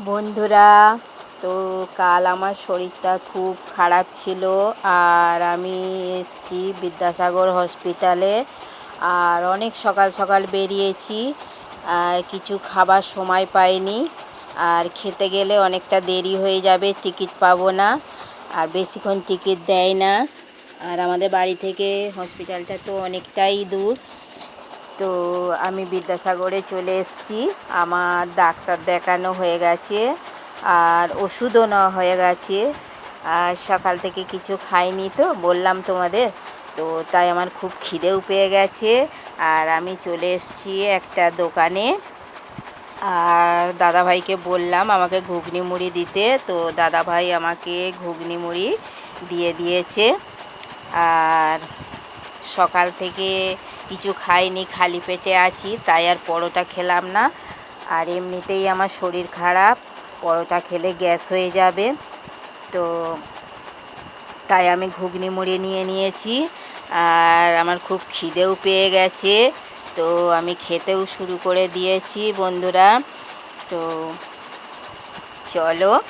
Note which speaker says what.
Speaker 1: বন্ধুরা, তো কাল আমার শরীরটা খুব খারাপ ছিল আর আমি এসছি বিদ্যাসাগর হসপিটালে আর অনেক সকাল সকাল বেরিয়েছি আর কিছু খাবার সময় পাইনি আর খেতে গেলে অনেকটা দেরি হয়ে যাবে, টিকিট পাবো না আর বেশিক্ষণ টিকিট দেয় না। আর আমাদের বাড়ি থেকে হসপিটালটা তো অনেকটাই দূর। তো আমি বিদ্যাসাগরে চলে এসেছি। আমার ডাক্তার দেখানো হয়ে গেছে আর ওষুধও নেওয়া হয়ে গেছে। আর সকাল থেকে কিছু খাইনি তো, বললাম তোমাদের। তো তাই আমার খুব খিদেও পেয়ে গেছে। আর আমি চলে এসেছি একটা দোকানে। আর দাদাভাইকে বললাম আমাকে ঘুগনি মুড়ি দিতে। তো দাদাভাই আমাকে ঘুগনি মুড়ি দিয়ে দিয়েছে। আর সকাল থেকে কিছু খাইনি, খালি পেটে আছি, তাই আর পরোটা খেলাম না। আর এমনিতেই আমার শরীর খারাপ, পরোটা খেলে গ্যাস হয়ে যাবে। তো তাই আমি ঘুগনি মুড়ি নিয়ে নিয়েছি। আর আমার খুব খিদেও পেয়ে গেছে। তো আমি খেতেও শুরু করে দিয়েছি বন্ধুরা। তো চলো